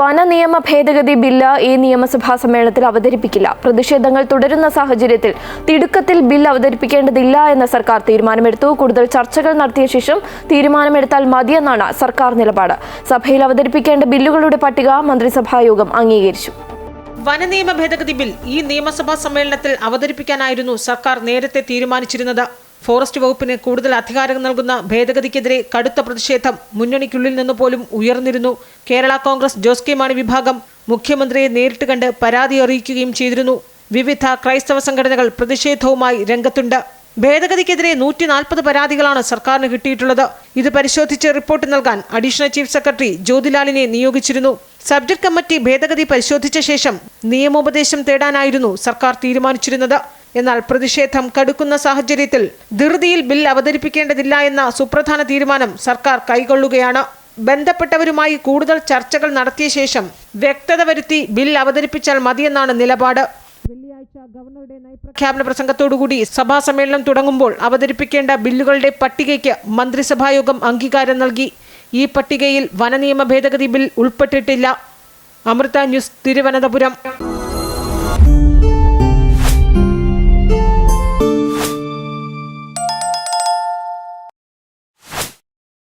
വനനിയമ ഭേദഗതി ബില്ല് ഈ നിയമസഭാ സമ്മേളനത്തിൽ അവതരിപ്പിക്കില്ല. പ്രതിഷേധങ്ങൾ തുടരുന്ന സാഹചര്യത്തിൽ തിടുക്കത്തിൽ ബിൽ അവതരിപ്പിക്കേണ്ടതില്ല എന്ന സർക്കാർ തീരുമാനമെടുത്തു. കൂടുതൽ ചർച്ചകൾ നടത്തിയ ശേഷം തീരുമാനമെടുത്താൽ മതിയെന്നാണ് സർക്കാർ നിലപാട്. സഭയിൽ അവതരിപ്പിക്കേണ്ട ബില്ലുകളുടെ പട്ടിക മന്ത്രിസഭായോഗം അംഗീകരിച്ചു. വനനിയമ ഭേദഗതി ബിൽ ഈ നിയമസഭാ സമ്മേളനത്തിൽ അവതരിപ്പിക്കാനായിരുന്നു സർക്കാർ നേരത്തെ തീരുമാനിച്ചിരുന്നത്. ഫോറസ്റ്റ് വകുപ്പിന് കൂടുതൽ അധികാരം നൽകുന്ന ഭേദഗതിക്കെതിരെ കടുത്ത പ്രതിഷേധം മുന്നണിക്കുള്ളിൽ നിന്ന് പോലും ഉയർന്നിരുന്നു. കേരള കോൺഗ്രസ് ജോസ് കെ മാണി വിഭാഗം മുഖ്യമന്ത്രിയെ നേരിട്ട് കണ്ട് പരാതി അറിയിക്കുകയും ചെയ്തിരുന്നു. വിവിധ ക്രൈസ്തവ സംഘടനകൾ പ്രതിഷേധവുമായി രംഗത്തുണ്ട്. ഭേദഗതിക്കെതിരെ നൂറ്റി നാൽപ്പത് പരാതികളാണ് സർക്കാരിന് കിട്ടിയിട്ടുള്ളത്. ഇത് പരിശോധിച്ച് റിപ്പോർട്ട് നൽകാൻ അഡീഷണൽ ചീഫ് സെക്രട്ടറി ജ്യോതിലാലിനെ നിയോഗിച്ചിരുന്നു. സബ്ജക്ട് കമ്മിറ്റി ഭേദഗതി പരിശോധിച്ച ശേഷം നിയമോപദേശം തേടാനായിരുന്നു സർക്കാർ തീരുമാനിച്ചിരുന്നത്. എന്നാൽ പ്രതിഷേധം കടുക്കുന്ന സാഹചര്യത്തിൽ ധൃതിയിൽ ബിൽ അവതരിപ്പിക്കേണ്ടതില്ല എന്ന സുപ്രധാന തീരുമാനം സർക്കാർ കൈക്കൊള്ളുകയാണ് ബന്ധപ്പെട്ടവരുമായി കൂടുതൽ ചർച്ചകൾ നടത്തിയ ശേഷം വ്യക്തത വരുത്തി ബിൽ അവതരിപ്പിച്ചാൽ മതിയെന്നാണ് നിലപാട്. വെള്ളിയാഴ്ച ഗവർണറുടെ നയപ്രഖ്യാപന പ്രസംഗത്തോടുകൂടി സഭാ സമ്മേളനം തുടങ്ങുമ്പോൾ അവതരിപ്പിക്കേണ്ട ബില്ലുകളുടെ പട്ടികയ്ക്ക് മന്ത്രിസഭായോഗം അംഗീകാരം നൽകി. ഈ പട്ടികയിൽ വനനിയമ ഭേദഗതി ബിൽ ഉൾപ്പെട്ടിട്ടില്ല. അമൃത ന്യൂസ് തിരുവനന്തപുരം.